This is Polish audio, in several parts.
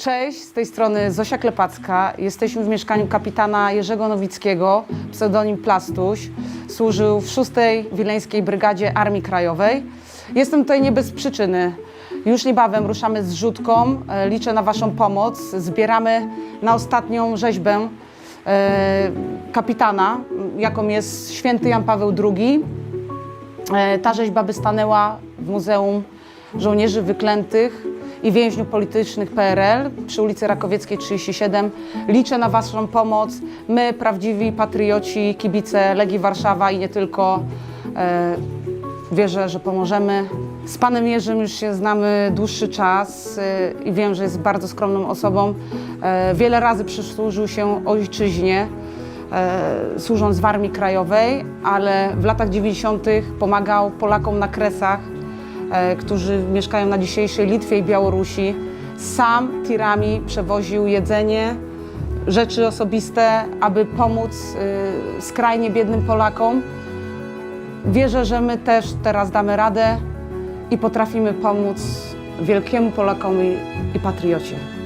Cześć, z tej strony Zosia Klepacka. Jesteśmy w mieszkaniu kapitana Jerzego Nowickiego, pseudonim Plastuś. Służył w 6. Wileńskiej Brygadzie Armii Krajowej. Jestem tutaj nie bez przyczyny. Już niebawem ruszamy z rzutką. E, Liczę na Waszą pomoc. Zbieramy na ostatnią rzeźbę e, kapitana, jaką jest święty Jan Paweł II. E, Ta rzeźba by stanęła w Muzeum Żołnierzy Wyklętych i Więźniów Politycznych PRL przy ulicy Rakowieckiej 37. Liczę na Waszą pomoc. My, prawdziwi patrioci, kibice Legii Warszawa i nie tylko, e, wierzę, że pomożemy. Z panem Jerzym już się znamy dłuższy czas e, i wiem, że jest bardzo skromną osobą. E, wiele razy przysłużył się ojczyźnie e, służąc w Armii Krajowej, ale w latach 90. pomagał Polakom na Kresach, którzy mieszkają na dzisiejszej Litwie i Białorusi. Sam tirami przewoził jedzenie, rzeczy osobiste, aby pomóc e, skrajnie biednym Polakom. Wierzę, że my też teraz damy radę i potrafimy pomóc wielkiemu Polakowi i patriocie.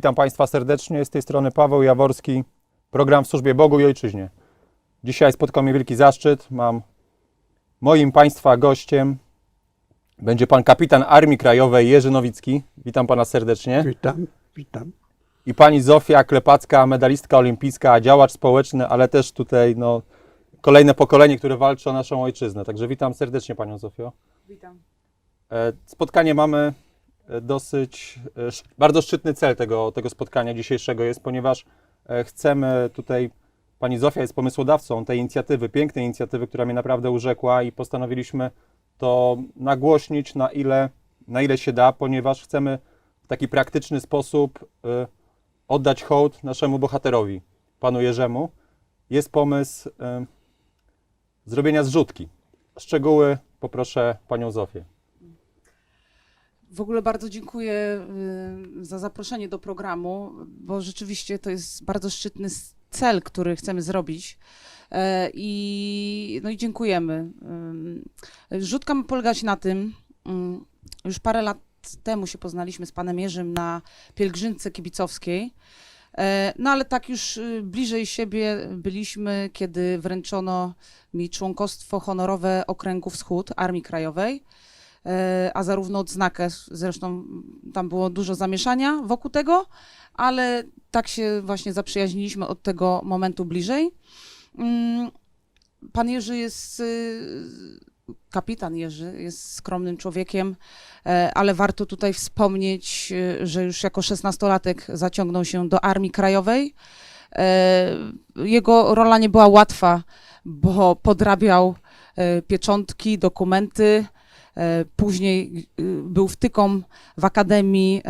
Witam Państwa serdecznie. Z tej strony Paweł Jaworski, program w służbie Bogu i Ojczyźnie. Dzisiaj spotkał mnie wielki zaszczyt. Mam moim Państwa gościem będzie Pan kapitan Armii Krajowej Jerzy Nowicki. Witam Pana serdecznie. Witam, witam. I Pani Zofia Klepacka, medalistka olimpijska, działacz społeczny, ale też tutaj no, kolejne pokolenie, które walczy o naszą ojczyznę. Także witam serdecznie Panią Zofio. Witam. E, Spotkanie mamy dosyć, e, bardzo szczytny cel tego, tego spotkania dzisiejszego jest, ponieważ e, chcemy tutaj, pani Zofia jest pomysłodawcą tej inicjatywy, pięknej inicjatywy, która mnie naprawdę urzekła i postanowiliśmy to nagłośnić na ile, na ile się da, ponieważ chcemy w taki praktyczny sposób e, oddać hołd naszemu bohaterowi, panu Jerzemu. Jest pomysł e, zrobienia zrzutki. Szczegóły poproszę panią Zofię. W ogóle bardzo dziękuję y, za zaproszenie do programu, bo rzeczywiście to jest bardzo szczytny cel, który chcemy zrobić. E, I, no i dziękujemy. Ym, Rzutka ma polegać na tym, ym, już parę lat temu się poznaliśmy z panem Jerzym na pielgrzymce kibicowskiej. E, No ale tak już y, bliżej siebie byliśmy, kiedy wręczono mi członkostwo honorowe Okręgu Wschód Armii Krajowej a zarówno odznakę, zresztą tam było dużo zamieszania wokół tego, ale tak się właśnie zaprzyjaźniliśmy od tego momentu bliżej. Mm, Pan Jerzy jest, y, kapitan Jerzy jest skromnym człowiekiem, e, ale warto tutaj wspomnieć, y, że już jako szesnastolatek zaciągnął się do Armii Krajowej. E, Jego rola nie była łatwa, bo podrabiał e, pieczątki, dokumenty, E, Później y, był wtyką w Akademii e,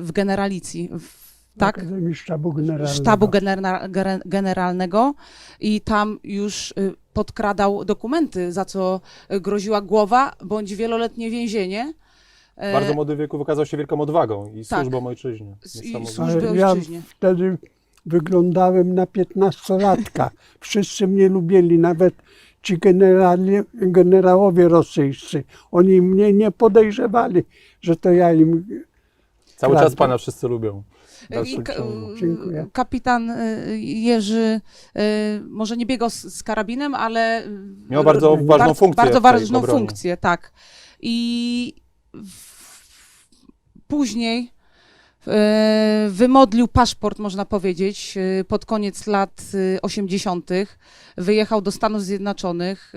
w Generalicji, w, tak? Akademii Sztabu Generalnego. Sztabu genera- Generalnego i tam już podkradał dokumenty, za co groziła głowa bądź wieloletnie więzienie. E, W bardzo młodym wieku wykazał się wielką odwagą i tak. służbą ojczyźnie. I Niesamowite. służ- służby Ale ja ojczyźnie. wtedy wyglądałem na piętnastolatka. Wszyscy mnie lubili, nawet ci generali, generałowie rosyjscy. Oni mnie nie podejrzewali, że to ja im... Cały czas pana wszyscy lubią. w I ka- ciągu. Dziękuję. Kapitan y, Jerzy y, może nie biegał z, z karabinem, ale Miał bardzo r- ważną bardzo, funkcję Bardzo ważną obronie. funkcję, tak. I w, później wymodlił paszport, można powiedzieć, y, pod koniec lat y, 80. Wyjechał do Stanów Zjednoczonych,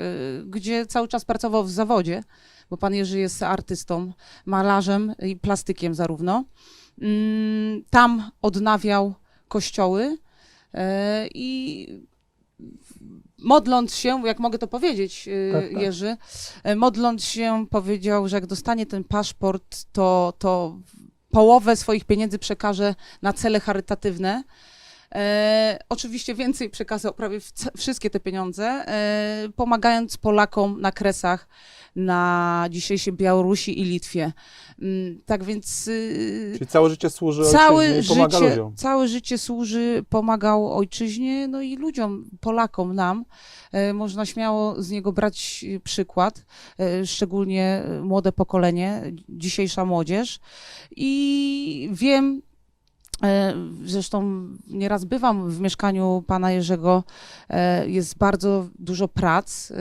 gdzie cały czas pracował w zawodzie, bo pan Jerzy jest artystą, malarzem i plastykiem zarówno. Mm, Tam odnawiał kościoły e, i modląc się, jak mogę to powiedzieć, e, Tak, tak. Jerzy, e, modląc się powiedział, że jak dostanie ten paszport, to, to połowę swoich pieniędzy przekaże na cele charytatywne. E, oczywiście więcej przekazał prawie w- wszystkie te pieniądze, e, pomagając Polakom na Kresach, na dzisiejszej Białorusi i Litwie. Mm, tak więc y, Czyli całe życie służy całe ojczyźnie i pomaga życie, ludziom. całe życie służy, pomagał ojczyźnie, no i ludziom, Polakom, nam. E, Można śmiało z niego brać e, przykład, e, szczególnie e, młode pokolenie, dzisiejsza młodzież. I wiem, e, zresztą nieraz bywam w mieszkaniu pana Jerzego, e, jest bardzo dużo prac. e,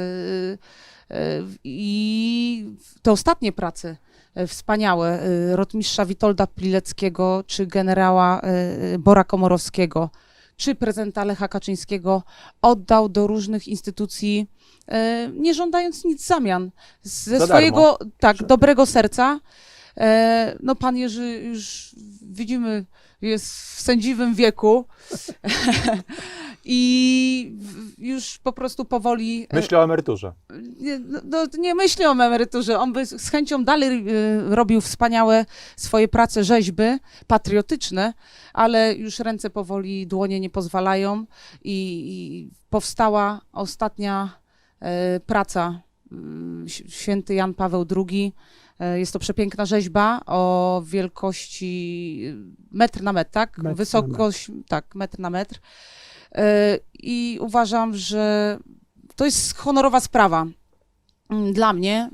e, I te ostatnie prace e, wspaniałe e, rotmistrza Witolda Pileckiego, czy generała e, Bora Komorowskiego, czy prezydenta Lecha Kaczyńskiego oddał do różnych instytucji, e, nie żądając nic w zamian, ze Za swojego tak, dobrego serca. E, No pan Jerzy już widzimy jest w sędziwym wieku i już po prostu powoli e, Myślę o emeryturze. nie, no, no, nie myśli o emeryturze. On by z chęcią dalej y, robił wspaniałe swoje prace, rzeźby patriotyczne, ale już ręce powoli, dłonie nie pozwalają i, i powstała ostatnia e, praca święty Jan Paweł II. E, Jest to przepiękna rzeźba o wielkości y, metr na metr, tak? Metr Wysokość, tak, metr na metr. E, I uważam, że to jest honorowa sprawa mm, dla mnie.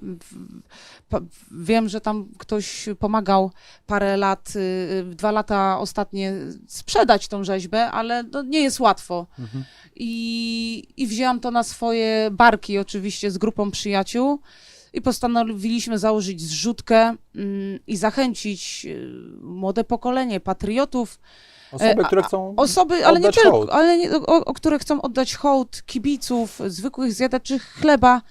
Wiem, że tam ktoś pomagał parę lat, y, y, dwa lata ostatnie sprzedać tą rzeźbę, ale no nie jest łatwo. Mhm. I, I wzięłam to na swoje barki, oczywiście z grupą przyjaciół. I postanowiliśmy założyć zrzutkę mm, i zachęcić y, młode pokolenie patriotów, Osoby, E, a- które chcą Osoby, ale nie tylko, hołd. ale nie, o, o które chcą oddać hołd, kibiców, zwykłych zjadaczy chleba,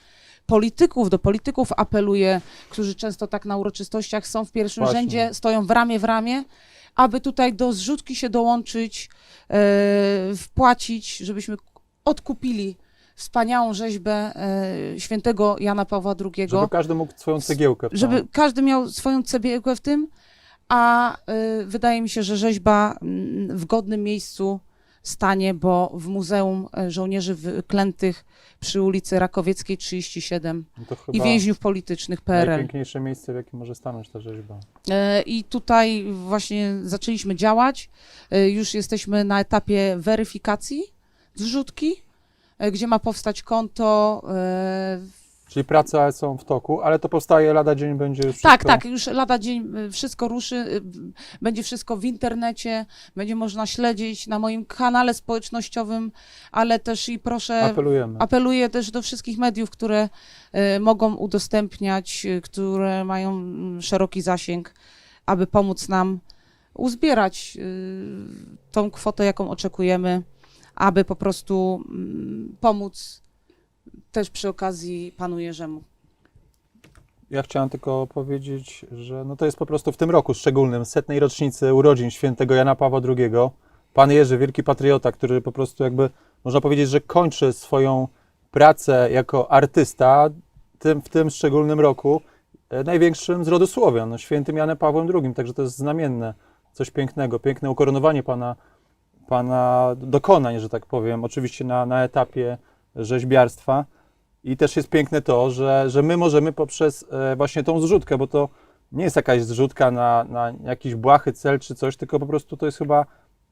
polityków. Do polityków apeluję, którzy często tak na uroczystościach są w pierwszym Właśnie. rzędzie, stoją w ramię w ramię, aby tutaj do zrzutki się dołączyć, e, wpłacić, żebyśmy odkupili wspaniałą rzeźbę e, świętego Jana Pawła II żeby każdy mógł swoją cegiełkę w żeby każdy miał swoją cegiełkę w tym, a y, wydaje mi się, że rzeźba w godnym miejscu stanie, bo w Muzeum e, Żołnierzy Wyklętych przy ulicy Rakowieckiej 37 no i więźniów politycznych PRL. najpiękniejsze miejsce, w jakim może stanąć ta rzeźba. E, I tutaj właśnie zaczęliśmy działać. E, Już jesteśmy na etapie weryfikacji zrzutki, e, gdzie ma powstać konto e, Czyli prace są w toku, ale to powstaje lada dzień będzie już Tak, wszystko- tak, już lada dzień y, wszystko ruszy, będzie wszystko w internecie, będzie można śledzić na moim kanale społecznościowym, ale też i proszę, Apelujemy. apeluję też do wszystkich mediów, które mogą udostępniać, które mają szeroki zasięg, aby pomóc nam uzbierać tą kwotę, jaką oczekujemy, aby po prostu mm, pomóc też przy okazji panu Jerzemu. Ja chciałem tylko powiedzieć, że no to jest po prostu w tym roku szczególnym, setnej rocznicy urodzin świętego Jana Pawła II. Pan Jerzy, wielki patriota, który po prostu jakby, można powiedzieć, że kończy swoją pracę jako artysta tym, w tym szczególnym roku, e, największym z rodu Słowian, no, świętym Janem Pawłem II. Także to jest znamienne, coś pięknego, piękne ukoronowanie pana, pana dokonań, że tak powiem, oczywiście na, na etapie rzeźbiarstwa. I też jest piękne to, że, że my możemy poprzez e, właśnie tą zrzutkę, bo to nie jest jakaś zrzutka na, na jakiś błahy cel czy coś, tylko po prostu to jest chyba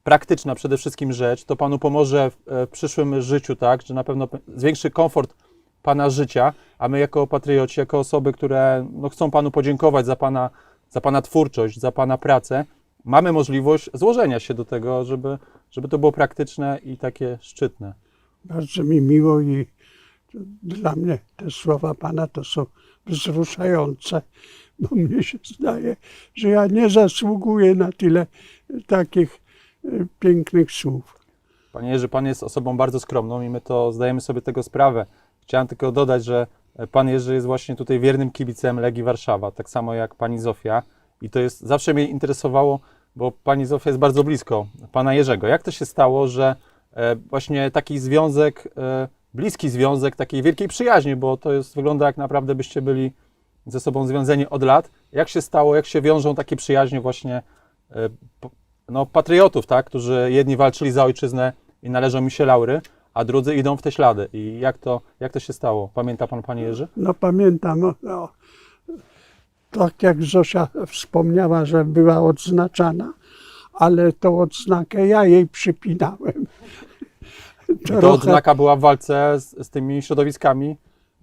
praktyczna przede wszystkim rzecz. To Panu pomoże w, e, przyszłym życiu, tak, że na pewno zwiększy komfort Pana życia, a my jako patrioci, jako osoby, które no, chcą Panu podziękować za Pana, za pana twórczość, za Pana pracę, mamy możliwość złożenia się do tego, żeby, żeby to było praktyczne i takie szczytne. Bardzo mi miło i dla mnie te słowa Pana to są wzruszające, bo mnie się zdaje, że ja nie zasługuję na tyle takich e, pięknych słów. Panie Jerzy, Pan jest osobą bardzo skromną i my to zdajemy sobie tego sprawę. Chciałem tylko dodać, że Pan Jerzy jest właśnie tutaj wiernym kibicem Legii Warszawa, tak samo jak Pani Zofia. I to jest, zawsze mnie interesowało, bo Pani Zofia jest bardzo blisko Pana Jerzego. Jak to się stało, że e, właśnie taki związek, e, bliski związek takiej wielkiej przyjaźni, bo to jest, wygląda jak naprawdę byście byli ze sobą związani od lat. Jak się stało, jak się wiążą takie przyjaźnie właśnie e, no, patriotów, tak? którzy jedni walczyli za ojczyznę i należą mi się laury, a drudzy idą w te ślady. I jak to, jak to się stało? Pamięta pan, panie Jerzy? No pamiętam, no, no, tak jak Zosia wspomniała, że była odznaczana, ale tą odznakę ja jej przypinałem. To odznaka była w walce z, z tymi środowiskami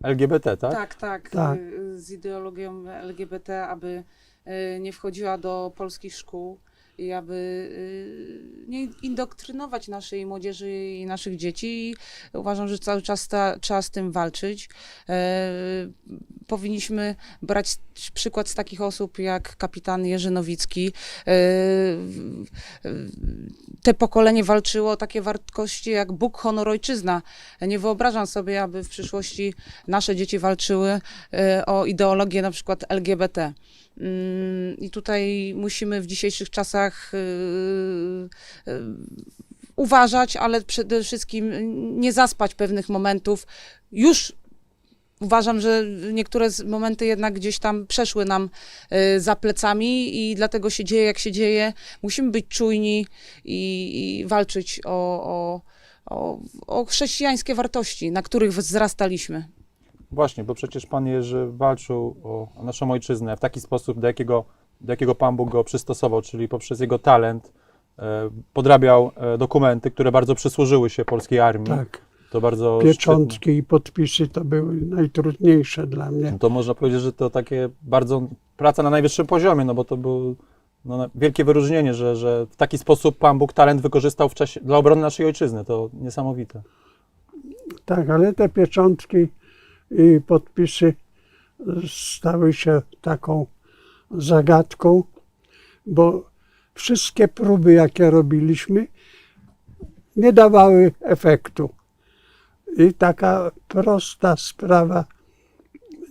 LGBT, tak? Tak, tak. Tak. y, Z ideologią LGBT, aby y, nie wchodziła do polskich szkół i aby y, nie indoktrynować naszej młodzieży i naszych dzieci. I uważam, że cały czas ta, trzeba z tym walczyć. E, Powinniśmy brać przykład z takich osób jak kapitan Jerzy Nowicki. E, Te pokolenie walczyło o takie wartości jak Bóg, honor, ojczyzna. Nie wyobrażam sobie, aby w przyszłości nasze dzieci walczyły e, o ideologię na przykład LGBT. Mm, I tutaj musimy w dzisiejszych czasach e, e, uważać, ale przede wszystkim nie zaspać pewnych momentów. Już uważam, że niektóre momenty jednak gdzieś tam przeszły nam e, za plecami i dlatego się dzieje, jak się dzieje. Musimy być czujni i, i walczyć o, o, o, o chrześcijańskie wartości, na których wzrastaliśmy. Właśnie, bo przecież pan Jerzy walczył o, naszą ojczyznę w taki sposób, do jakiego, do jakiego Pan Bóg go przystosował, czyli poprzez jego talent e, podrabiał e, dokumenty, które bardzo przysłużyły się polskiej armii. Tak, To bardzo pieczątki i podpisy to były najtrudniejsze dla mnie. szczytne. To można powiedzieć, że to takie bardzo praca na najwyższym poziomie, no bo to było no, wielkie wyróżnienie, że, że w taki sposób Pan Bóg talent wykorzystał w czasie, dla obrony naszej ojczyzny. To niesamowite. Tak, ale te pieczątki i podpisy stały się taką zagadką, bo wszystkie próby, jakie robiliśmy, nie dawały efektu. I taka prosta sprawa,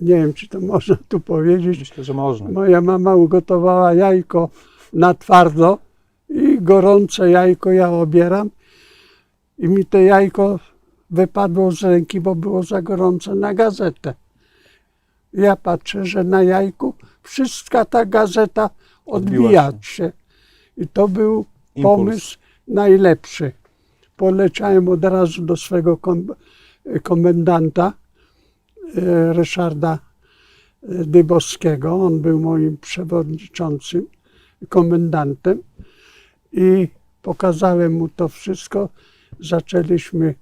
nie wiem, czy to można tu powiedzieć, Myślę, że można. Moja mama ugotowała jajko na twardo i gorące jajko ja obieram i mi to jajko wypadło z ręki, bo było za gorące na gazetę. Ja patrzę, że na jajku wszystka ta gazeta odbija się. się. I to był Impuls. pomysł najlepszy. Poleciałem od razu do swego kom- komendanta e, Ryszarda e, Dybowskiego. On był moim przewodniczącym, komendantem i pokazałem mu to wszystko. Zaczęliśmy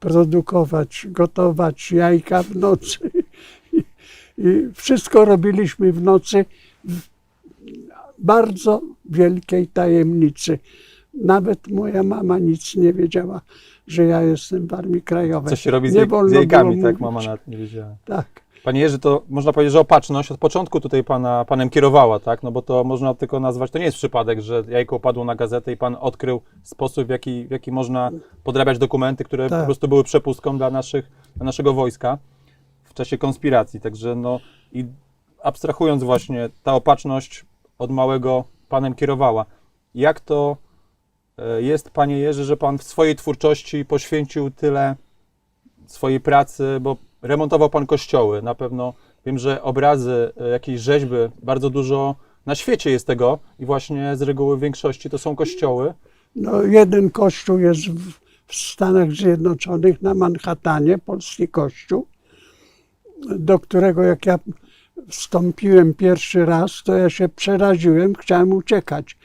produkować, gotować jajka w nocy. I, i wszystko robiliśmy w nocy w bardzo wielkiej tajemnicy. Nawet moja mama nic nie wiedziała, że ja jestem w Armii Krajowej. Co się robi z, jaj, z jajkami, tak? Mama nawet nie wiedziała. Tak. Panie Jerzy, to można powiedzieć, że opatrzność od początku tutaj pana, panem kierowała, tak? No bo to można tylko nazwać, to nie jest przypadek, że jajko opadło na gazetę i pan odkrył sposób, w jaki, w jaki można podrabiać dokumenty, które Tak. po prostu były przepustką dla, naszych, dla naszego wojska w czasie konspiracji. Także no i abstrahując właśnie, ta opatrzność od małego panem kierowała. Jak to e, jest, panie Jerzy, że pan w swojej twórczości poświęcił tyle swojej pracy, bo remontował pan kościoły. Na pewno wiem, że obrazy, e, jakieś rzeźby, bardzo dużo na świecie jest tego i właśnie z reguły w większości to są kościoły. No, jeden kościół jest w, w Stanach Zjednoczonych na Manhattanie, polski kościół, do którego jak ja wstąpiłem pierwszy raz, to ja się przeraziłem, chciałem uciekać.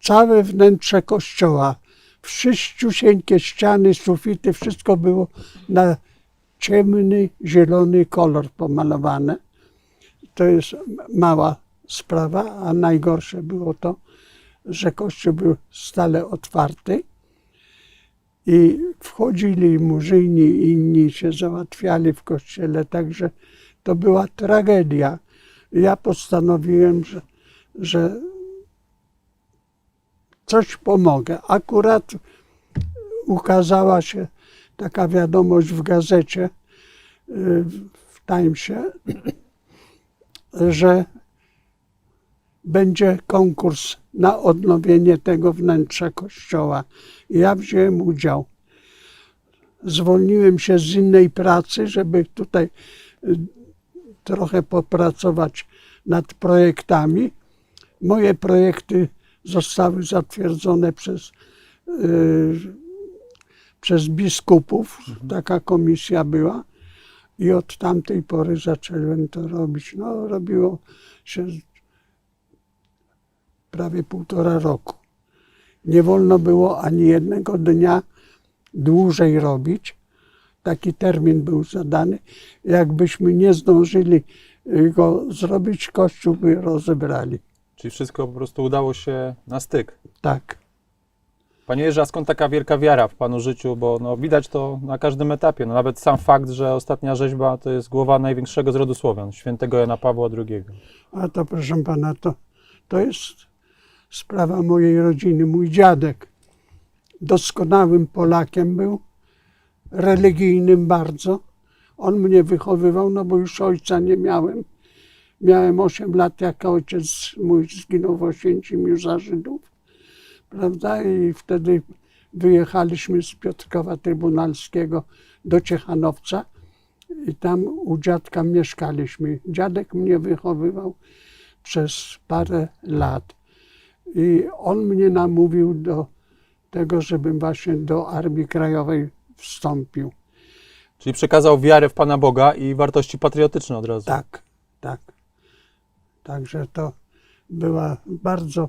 Całe wnętrze kościoła, wszyściusieńkie ściany, sufity, wszystko było na ciemny, zielony kolor pomalowane. To jest mała sprawa, a najgorsze było to, że kościół był stale otwarty i wchodzili murzyni inni się załatwiali w kościele, także to była tragedia. Ja postanowiłem, że, że coś pomogę. Akurat ukazała się taka wiadomość w gazecie, y, w Timesie, że będzie konkurs na odnowienie tego wnętrza kościoła. Ja wziąłem udział. Zwolniłem się z innej pracy, żeby tutaj y, trochę popracować nad projektami. Moje projekty zostały zatwierdzone przez, y, przez biskupów. Taka komisja była. I od tamtej pory zacząłem to robić. No, robiło się prawie półtora roku. Nie wolno było ani jednego dnia dłużej robić. Taki termin był zadany. Jakbyśmy nie zdążyli y, go zrobić, kościół by rozebrali. Czyli wszystko po prostu udało się na styk. Tak. Panie Jerzy, a skąd taka wielka wiara w Panu życiu? Bo no, widać to na każdym etapie. No, nawet sam fakt, że ostatnia rzeźba to jest głowa największego z rodu Słowian, świętego Jana Pawła II. A to proszę pana, to, to jest sprawa mojej rodziny. Mój dziadek doskonałym Polakiem był, religijnym bardzo. On mnie wychowywał, no bo już ojca nie miałem. Miałem 8 lat, jak ojciec mój zginął w Oświęcimiu za Żydów. Prawda? I wtedy wyjechaliśmy z Piotrkowa Trybunalskiego do Ciechanowca i tam u dziadka mieszkaliśmy. Dziadek mnie wychowywał przez parę lat. I on mnie namówił do tego, żebym właśnie do Armii Krajowej wstąpił. Czyli przekazał wiarę w Pana Boga i wartości patriotyczne od razu. Tak, tak. Także to była bardzo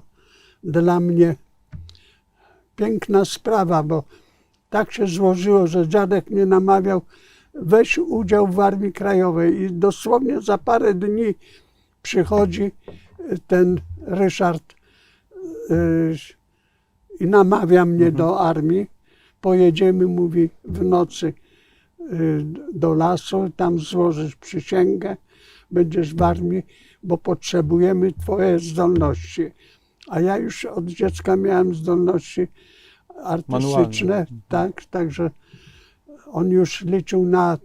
dla mnie piękna sprawa, bo tak się złożyło, że dziadek mnie namawiał, weź udział w Armii Krajowej i dosłownie za parę dni przychodzi ten Ryszard y, i namawia mnie do armii. Pojedziemy, mówi, w nocy y, do lasu, tam złożysz przysięgę, będziesz w armii, bo potrzebujemy Twoje zdolności. A ja już od dziecka miałem zdolności artystyczne, Manualne. tak, także on już liczył na,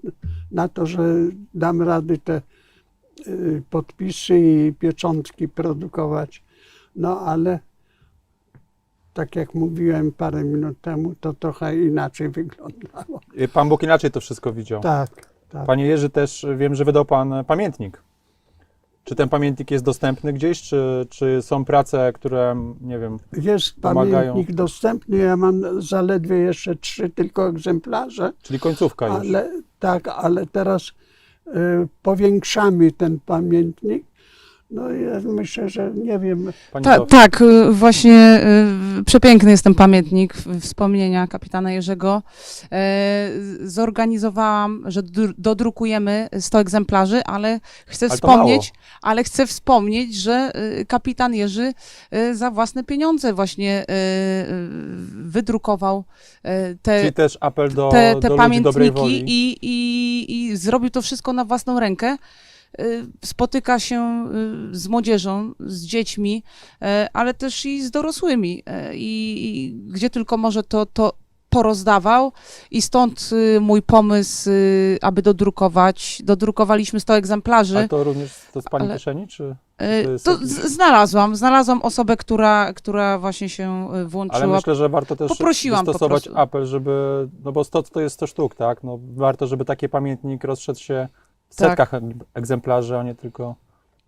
na to, że dam rady te y, podpisy i pieczątki produkować. No ale tak jak mówiłem parę minut temu, to trochę inaczej wyglądało. Pan Bóg inaczej to wszystko widział. Tak, tak. Panie Jerzy, też wiem, że wydał Pan pamiętnik. Czy ten pamiętnik jest dostępny gdzieś, czy, czy są prace, które, nie wiem, Jest pomagają. pamiętnik dostępny, ja mam zaledwie jeszcze trzy tylko egzemplarze, czyli końcówka już? ale tak, ale teraz y, powiększamy ten pamiętnik. No i ja myślę, że nie wiem, Pani Ta, tak, y, właśnie y, przepiękny jest ten pamiętnik w- wspomnienia kapitana Jerzego. E, Zorganizowałam, że dru- dodrukujemy 100 egzemplarzy, ale chcę Ale to wspomnieć, ale chcę wspomnieć, że y, kapitan Jerzy y, za własne pieniądze właśnie y, y, wydrukował y, te, Czyli też apel do, te, do te ludzi dobrej pamiętniki woli. i, i, i zrobił to wszystko na własną rękę. Y, Spotyka się y, z młodzieżą, z dziećmi, y, ale też i z dorosłymi. y, I, gdzie tylko może to, to porozdawał i stąd y, mój pomysł, aby dodrukować. Dodrukowaliśmy 100 egzemplarzy. A to również to z Pani ale- kieszeni, czy? Y, to znalazłam, znalazłam osobę, która, która właśnie się włączyła. Ale myślę, że warto też Poprosiłam po prostu. apel, żeby, no bo 100 to jest 100 sztuk, tak? No warto, żeby taki pamiętnik rozszedł się w Tak. setkach egzemplarzy, a nie tylko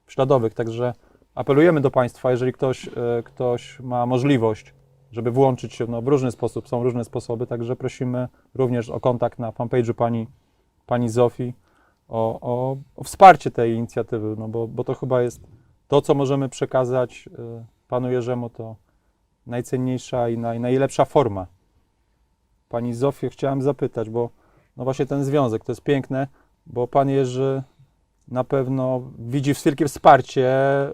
śladowych. Także apelujemy do Państwa, jeżeli ktoś, e, ktoś ma możliwość, żeby włączyć się no, w różny sposób, są różne sposoby, także prosimy również o kontakt na fanpage'u Pani, pani Zofii, o, o, o wsparcie tej inicjatywy, no bo, bo to chyba jest to, co możemy przekazać e, Panu Jerzemu, to najcenniejsza i naj, najlepsza forma. Pani Zofię chciałem zapytać, bo no właśnie ten związek to jest piękne, bo Pan Jerzy na pewno widzi wielkie wsparcie e,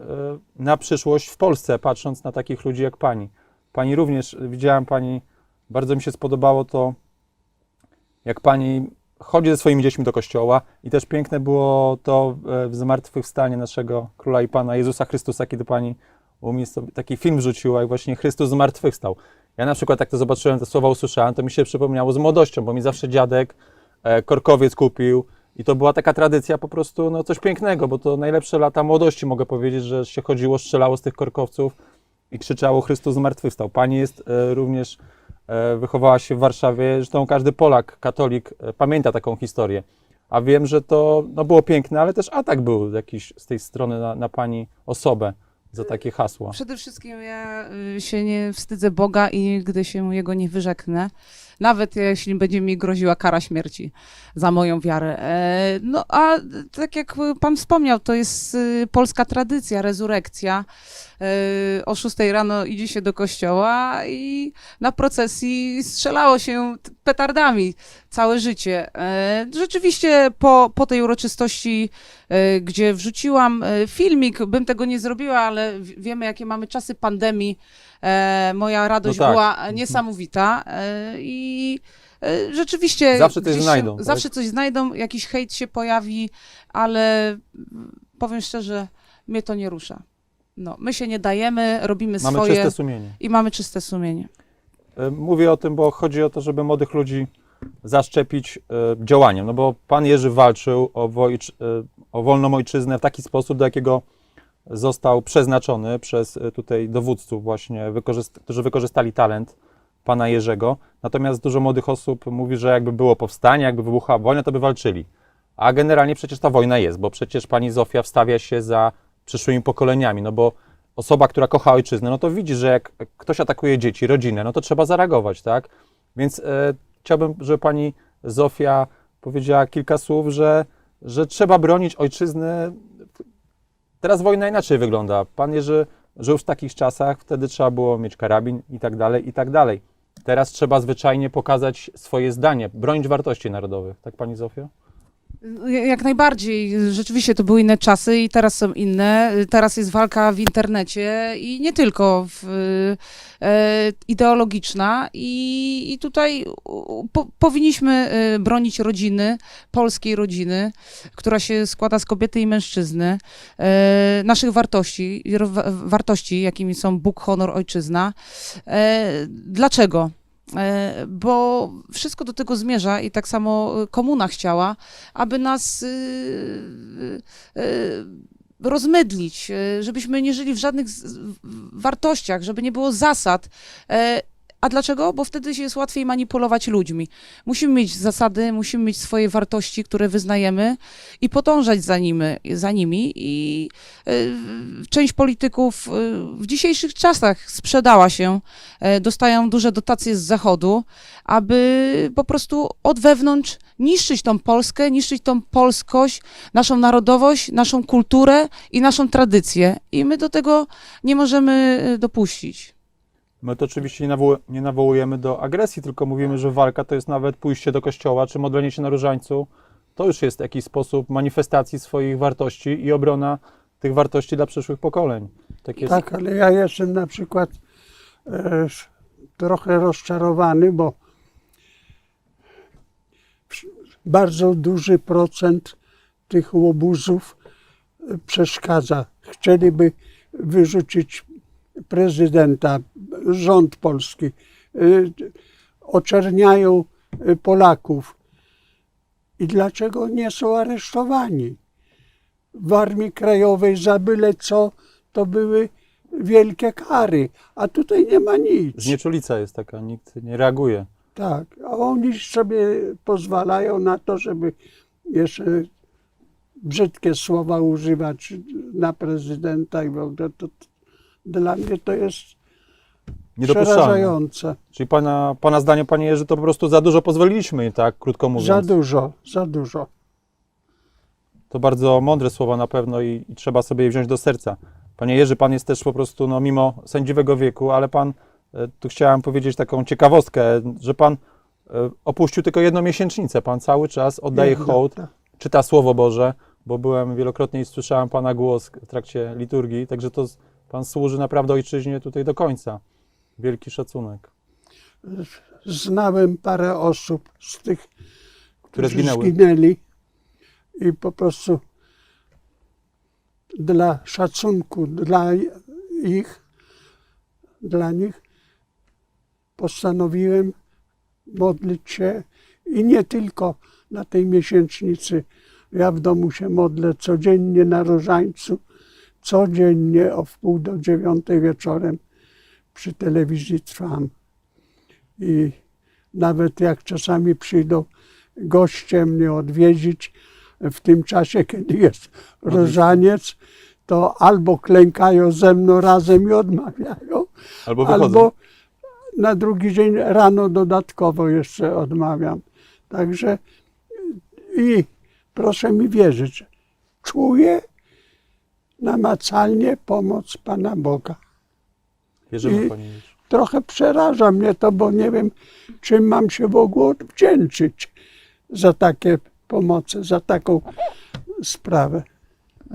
na przyszłość w Polsce, patrząc na takich ludzi jak Pani. Pani również, widziałem Pani, bardzo mi się spodobało to, jak Pani chodzi ze swoimi dziećmi do kościoła i też piękne było to e, w zmartwychwstanie naszego Króla i Pana Jezusa Chrystusa, kiedy Pani umiejscowi- taki film rzuciła i właśnie Chrystus zmartwychwstał. Ja na przykład jak to zobaczyłem, te słowa usłyszałem, to mi się przypomniało z młodością, bo mi zawsze dziadek e, korkowiec kupił i to była taka tradycja po prostu no, coś pięknego, bo to najlepsze lata młodości mogę powiedzieć, że się chodziło, strzelało z tych korkowców i krzyczało Chrystus zmartwychwstał. Pani jest e, również, e, wychowała się w Warszawie, zresztą każdy Polak, katolik e, pamięta taką historię. A wiem, że to no, było piękne, ale też atak był jakiś z tej strony na, na Pani osobę za takie hasła? Przede wszystkim ja y, się nie wstydzę Boga i nigdy się Jego nie wyrzeknę. Nawet jeśli będzie mi groziła kara śmierci za moją wiarę. E, No a tak jak Pan wspomniał, to jest y, polska tradycja, rezurekcja. E, O 6 rano idzie się do kościoła i na procesji strzelało się petardami całe życie. E, Rzeczywiście po, po tej uroczystości, gdzie wrzuciłam filmik, bym tego nie zrobiła, ale wiemy, jakie mamy czasy pandemii. E, Moja radość No tak. była niesamowita e, i e, rzeczywiście... Zawsze coś gdzieś się- znajdą, tak? Zawsze coś znajdą, jakiś hejt się pojawi, ale mm, powiem szczerze, mnie to nie rusza. No, my się nie dajemy, robimy Mamy swoje czyste sumienie. i mamy czyste sumienie. E, Mówię o tym, bo chodzi o to, żeby młodych ludzi zaszczepić e, działaniem. No bo pan Jerzy walczył o, wojcz, e, o wolną ojczyznę w taki sposób, do jakiego został przeznaczony przez e, tutaj dowódców właśnie, którzy wykorzystali talent pana Jerzego. Natomiast dużo młodych osób mówi, że jakby było powstanie, jakby wybuchła wojna, to by walczyli. A generalnie przecież ta wojna jest, bo przecież pani Zofia wstawia się za przyszłymi pokoleniami, no bo osoba, która kocha ojczyznę, no to widzi, że jak ktoś atakuje dzieci, rodzinę, no to trzeba zareagować, tak? Więc e, chciałbym, żeby pani Zofia powiedziała kilka słów, że, że trzeba bronić ojczyzny. Teraz wojna inaczej wygląda. Pan Jerzy żył w takich czasach, wtedy trzeba było mieć karabin i tak dalej, i tak dalej. Teraz trzeba zwyczajnie pokazać swoje zdanie, bronić wartości narodowych. Tak, pani Zofio? Jak najbardziej. Rzeczywiście to były inne czasy i teraz są inne. Teraz jest walka w internecie i nie tylko w, e, ideologiczna. I, i tutaj po, powinniśmy e, bronić rodziny, polskiej rodziny, która się składa z kobiety i mężczyzny, e, naszych wartości, wartości, jakimi są Bóg, honor, ojczyzna. E, dlaczego? E, Bo wszystko do tego zmierza i tak samo e, komuna chciała, aby nas y, y, y, rozmydlić, y, żebyśmy nie żyli w żadnych wartościach, żeby nie było zasad. E, A dlaczego? Bo wtedy się jest łatwiej manipulować ludźmi. Musimy mieć zasady, musimy mieć swoje wartości, które wyznajemy i podążać za nimi. Za nimi. I y, część polityków y, w dzisiejszych czasach sprzedała się, e, dostają duże dotacje z zachodu, aby po prostu od wewnątrz niszczyć tą Polskę, niszczyć tą polskość, naszą narodowość, naszą kulturę i naszą tradycję. I my do tego nie możemy dopuścić. My to oczywiście nie, nie nawołujemy do agresji, tylko mówimy, że walka to jest nawet pójście do kościoła czy modlenie się na różańcu. To już jest jakiś sposób manifestacji swoich wartości i obrona tych wartości dla przyszłych pokoleń. Tak jest. Tak, ale ja jestem na przykład e, trochę rozczarowany, bo bardzo duży procent tych łobuzów e, przeszkadza. Chcieliby wyrzucić prezydenta, rząd polski, e, oczerniają e, Polaków. I dlaczego nie są aresztowani? w Armii Krajowej za byle co to były wielkie kary, a tutaj nie ma nic. Znieczulica jest taka, nikt nie reaguje. Tak, a oni sobie pozwalają na to, żeby jeszcze brzydkie słowa używać na prezydenta i w ogóle to dla mnie to jest Niedopuszczalne. przerażające. Czyli pana, pana zdanie, panie Jerzy, to po prostu za dużo pozwoliliśmy, tak krótko mówiąc. Za dużo, za dużo. To bardzo mądre słowa na pewno i, i trzeba sobie je wziąć do serca. Panie Jerzy, pan jest też po prostu, no mimo sędziwego wieku, ale pan, e, tu chciałem powiedzieć taką ciekawostkę, że pan e, opuścił tylko jedną miesięcznicę. Pan cały czas oddaje Prawda, hołd, tak. czyta Słowo Boże, bo byłem wielokrotnie i słyszałem pana głos w trakcie liturgii, także to z- pan służy naprawdę ojczyźnie tutaj do końca. Wielki szacunek. Znałem parę osób z tych, Które którzy zginęły. zginęli i po prostu dla szacunku dla ich, dla nich postanowiłem modlić się i nie tylko na tej miesięcznicy. Ja w domu się modlę codziennie na różańcu, codziennie o wpół do dziewiątej wieczorem przy telewizji trwam. I nawet jak czasami przyjdą goście mnie odwiedzić w tym czasie, kiedy jest różaniec, to albo klękają ze mną razem i odmawiają, Albo wychodzą. albo na drugi dzień rano dodatkowo jeszcze odmawiam. Także i proszę mi wierzyć, czuję namacalnie pomoc Pana Boga. Wierzymy, i- panie. Trochę przeraża mnie to, bo nie wiem, czym mam się Bogu odwdzięczyć za takie pomoce, za taką sprawę.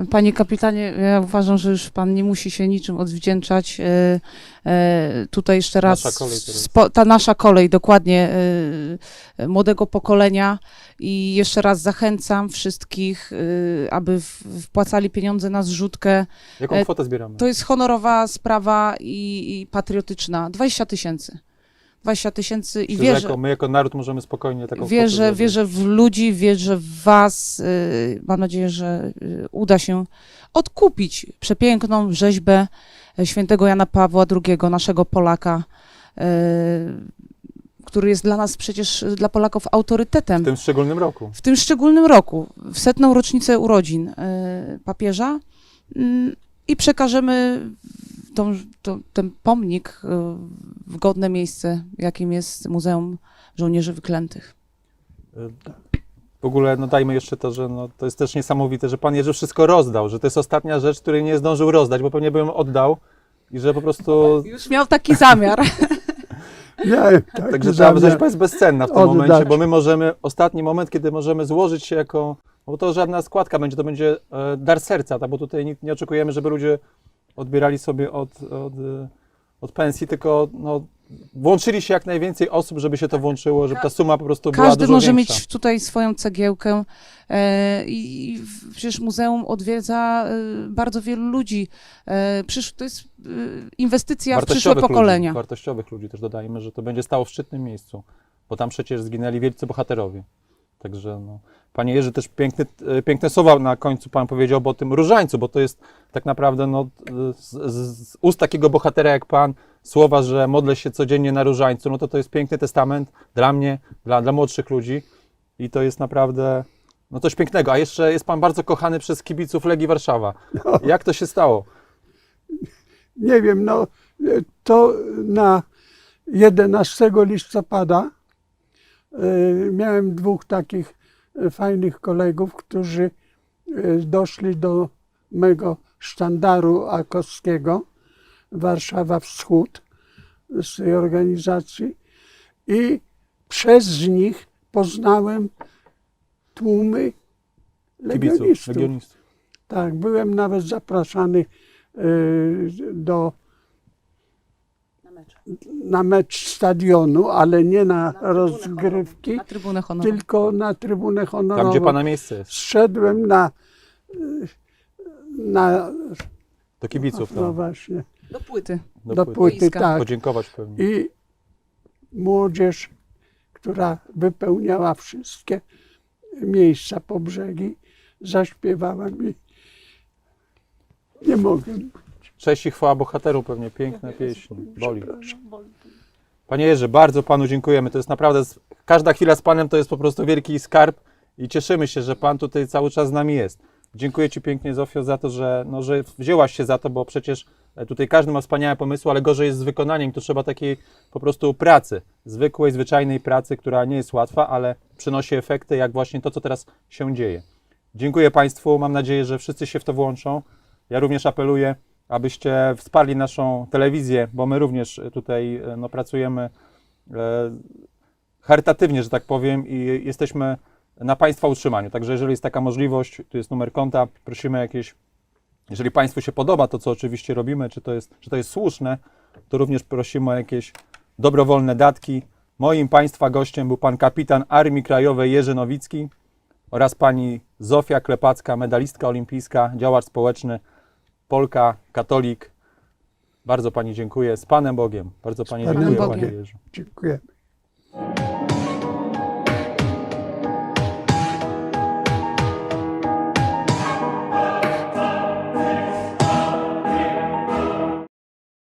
Panie kapitanie, ja uważam, że już pan nie musi się niczym odwdzięczać. E, e, tutaj jeszcze raz. Nasza kolej teraz. spo, ta nasza kolej, dokładnie, e, młodego pokolenia. I jeszcze raz zachęcam wszystkich, e, aby w, wpłacali pieniądze na zrzutkę. Jaką E, kwotę zbieramy? To jest honorowa sprawa i, i patriotyczna. 20 tysięcy. 20 tysięcy i wierzę. jako, my jako naród możemy spokojnie taką Wierzę, wierzę w ludzi, wierzę w Was. y, Mam nadzieję, że y, uda się odkupić przepiękną rzeźbę y, świętego Jana Pawła II, naszego Polaka, który jest dla nas przecież, dla Polaków, autorytetem W tym szczególnym roku. w tym szczególnym roku, w setną rocznicę urodzin papieża mm, i przekażemy tą, tą, ten pomnik y, w godne miejsce, jakim jest Muzeum Żołnierzy Wyklętych. W ogóle no dajmy jeszcze to, że no, to jest też niesamowite, że Pan Jerzy wszystko rozdał, że to jest ostatnia rzecz, której nie zdążył rozdać, bo pewnie bym oddał i że po prostu... Już miał taki zamiar. Miałem taki Także ta rzeźba jest bezcenna w tym oddać. momencie, bo my możemy, ostatni moment, kiedy możemy złożyć się jako, no bo to żadna składka będzie, to będzie e, dar serca, tak? bo tutaj nie oczekujemy, żeby ludzie odbierali sobie od, od, e, od pensji, tylko no, włączyli się jak najwięcej osób, żeby się to włączyło, żeby ta suma po prostu była Każdy dużo może większa. mieć tutaj swoją cegiełkę e, i i w- przecież muzeum odwiedza e, bardzo wielu ludzi. E, przysz, to jest e, inwestycja w przyszłe wartościowych pokolenia. Ludzi, wartościowych ludzi też dodajmy, że to będzie stało w szczytnym miejscu, bo tam przecież zginęli wielcy bohaterowie. Także no. Panie Jerzy, też piękny, e, piękne słowa na końcu Pan powiedział o tym różańcu, bo to jest tak naprawdę no, z, z, ust takiego bohatera jak Pan, słowa, że modlę się codziennie na różańcu, no to to jest piękny testament dla mnie, dla, dla młodszych ludzi i to jest naprawdę no coś pięknego. A jeszcze jest Pan bardzo kochany przez kibiców Legii Warszawa. Jak to się stało? Nie wiem, no to na 11 listopada miałem dwóch takich y, fajnych kolegów, którzy y, doszli do mego sztandaru akowskiego Warszawa Wschód z tej organizacji i przez nich poznałem tłumy legionistów. legionistów. Tak, byłem nawet zapraszany y, do, na mecz stadionu, ale nie na rozgrywki, Na trybunę honorową. tylko na trybunę honorową. Tam, gdzie Pana miejsce jest. Zszedłem na, y, na Do kibiców, no tam, właśnie, Do płyty. do płyty. płyty, Boiska. tak. Podziękować pewnie. I młodzież, która wypełniała wszystkie miejsca po brzegi, zaśpiewała mi. Nie mogę. Cześć i chwała bohateru pewnie, piękne pieśni. Boli. Panie Jerzy, bardzo Panu dziękujemy. To jest naprawdę, każda chwila z Panem to jest po prostu wielki skarb i cieszymy się, że Pan tutaj cały czas z nami jest. Dziękuję Ci pięknie, Zofio, za to, że, no, że wzięłaś się za to, bo przecież e, tutaj każdy ma wspaniałe pomysły, ale gorzej jest z wykonaniem. To trzeba takiej po prostu pracy, zwykłej, zwyczajnej pracy, która nie jest łatwa, ale przynosi efekty, jak właśnie to, co teraz się dzieje. Dziękuję Państwu. Mam nadzieję, że wszyscy się w to włączą. Ja również apeluję, abyście wsparli naszą telewizję, bo my również tutaj e, no, pracujemy e, charytatywnie, że tak powiem, i jesteśmy na Państwa utrzymaniu. Także jeżeli jest taka możliwość, tu jest numer konta, prosimy jakieś, jeżeli Państwu się podoba to, co oczywiście robimy, czy to jest, czy to jest słuszne, to również prosimy o jakieś dobrowolne datki. Moim Państwa gościem był Pan kapitan Armii Krajowej Jerzy Nowicki oraz Pani Zofia Klepacka, medalistka olimpijska, działacz społeczny, Polka, katolik. Bardzo Pani dziękuję. Z Panem Bogiem. Bardzo Pani Panem dziękuję, Bogiem. Panie Jerzy. Dziękujemy.